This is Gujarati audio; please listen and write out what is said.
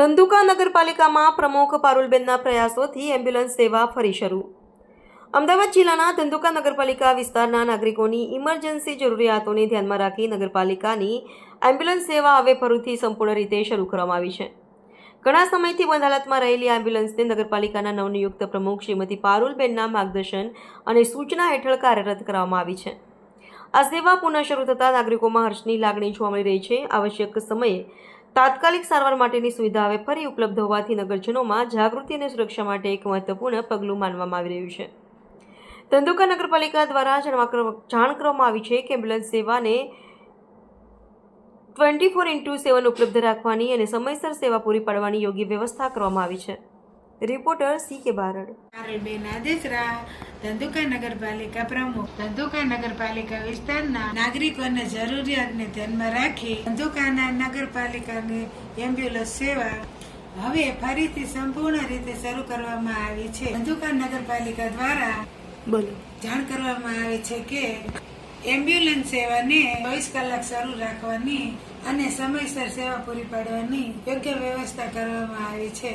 ધંધુકા નગરપાલિકામાં પ્રમુખ પારુલબેનના પ્રયાસોથી એમ્બ્યુલન્સ સેવા ફરી શરૂ. અમદાવાદ જિલ્લાના ધંધુકા નગરપાલિકા વિસ્તારના નાગરિકોની ઇમરજન્સી જરૂરિયાતોને ધ્યાનમાં રાખી નગરપાલિકાની એમ્બ્યુલન્સ સેવા હવે ફરીથી સંપૂર્ણ રીતે શરૂ કરવામાં આવી છે. ઘણા સમયથી બંધ હાલતમાં રહેલી એમ્બ્યુલન્સને નગરપાલિકાના નવનિયુક્ત પ્રમુખ શ્રીમતી પારુલબેનના માર્ગદર્શન અને સૂચના હેઠળ કાર્યરત કરવામાં આવી છે. આ સેવા પુનઃ શરૂ થતાં નાગરિકોમાં હર્ષની લાગણી જોવા મળી રહી છે. આવશ્યક સમયે તાત્કાલિક સારવાર માટેની સુવિધા હવે ફરી ઉપલબ્ધ હોવાથી નગરજનોમાં જાગૃતિ અને સુરક્ષા માટે એક મહત્વપૂર્ણ પગલું માનવામાં આવી રહ્યું છે. ધંધુકા નગરપાલિકા દ્વારા જાણ કરવામાં આવી છે કે એમ્બ્યુલન્સ સેવાને ટ્વેન્ટી ફોર ઇન્ટુ સેવન ઉપલબ્ધ રાખવાની અને સમયસર સેવા પૂરી પાડવાની યોગ્ય વ્યવસ્થા કરવામાં આવી છે. રિપોર્ટર સી કે બારડ પારુલબેન આદેસરા ધંધુકા નગરપાલિકા પ્રમુખ ધંધુકા નગરપાલિકા વિસ્તારના નાગરિકોને જરૂરિયાતને ધ્યાનમાં રાખી ધંધુકાના નગરપાલિકાની એમ્બ્યુલન્સ સેવા હવે ફરીથી સંપૂર્ણ રીતે શરૂ કરવામાં આવી છે. ધંધુકા નગરપાલિકા દ્વારા બોલો। જાણ કરવામાં આવે છે કે એમ્બ્યુલન્સ સેવાને ચોવીસ કલાક શરૂ રાખવાની અને સમયસર સેવા પૂરી પાડવાની યોગ્ય વ્યવસ્થા કરવામાં આવી છે.